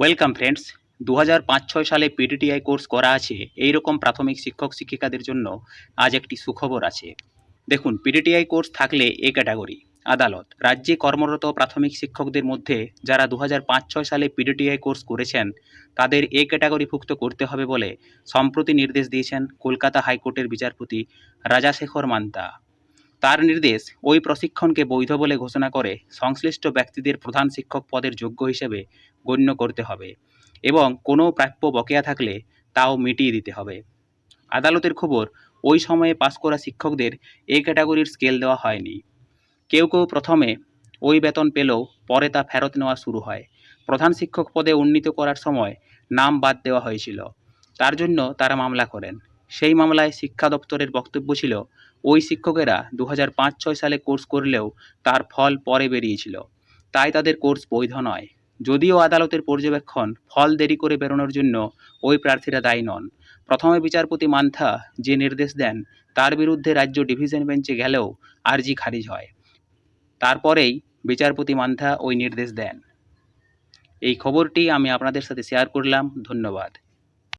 Welcome friends দু হাজার পাঁচ ছয় সালে পিডিটিআই কোর্স করা আছে। এই রকম প্রাথমিক শিক্ষক শিক্ষিকাদের জন্য আজ একটি সুখবর আছে। দেখুন পিডিটিআই কোর্স থাকলে এ ক্যাটাগরি আদালত, রাজ্যে কর্মরত প্রাথমিক শিক্ষকদের মধ্যে যারা দু হাজার পাঁচ ছয় সালে পিডিটিআই কোর্স করেছেন, তাদের এ ক্যাটাগরিভুক্ত করতে হবে বলে সম্প্রতি নির্দেশ দিয়েছেন কলকাতা হাইকোর্টের বিচারপতি রাজাশেখর মান্তা। তার নির্দেশ ওই প্রশিক্ষণকে বৈধ বলে ঘোষণা করে সংশ্লিষ্ট ব্যক্তিদের প্রধান শিক্ষক পদের যোগ্য হিসেবে গণ্য করতে হবে এবং কোনো প্রাপ্য বকেয়া থাকলে তাও মিটিয়ে দিতে হবে। আদালতের খবর, ওই সময়ে পাশ করা শিক্ষকদের এ ক্যাটাগরির স্কেল দেওয়া হয়নি। কেউ কেউ প্রথমে ওই বেতন পেলেও পরে তা ফেরত নেওয়া শুরু হয়। প্রধান শিক্ষক পদে উন্নীত করার সময় নাম বাদ দেওয়া হয়েছিল। তার জন্য তারা মামলা করেন। সেই মামলায় শিক্ষা দপ্তরের বক্তব্য ছিল, ওই শিক্ষকেরা দু হাজার সালে কোর্স করলেও তার ফল পরে বেরিয়েছিল। তাই তাদের কোর্স বৈধ নয়। যদিও আদালতের পর্যবেক্ষণ ফল দেরি করে বেরোনোর জন্য ওই প্রার্থীরা দায়ী নন। প্রথমে বিচারপতি মান্থা যে নির্দেশ দেন, তার বিরুদ্ধে রাজ্য ডিভিশন বেঞ্চে গেলেও আর্জি খারিজ হয়। তারপরেই বিচারপতি মান্থা ওই নির্দেশ দেন। এই খবরটি আমি আপনাদের সাথে শেয়ার করলাম। ধন্যবাদ।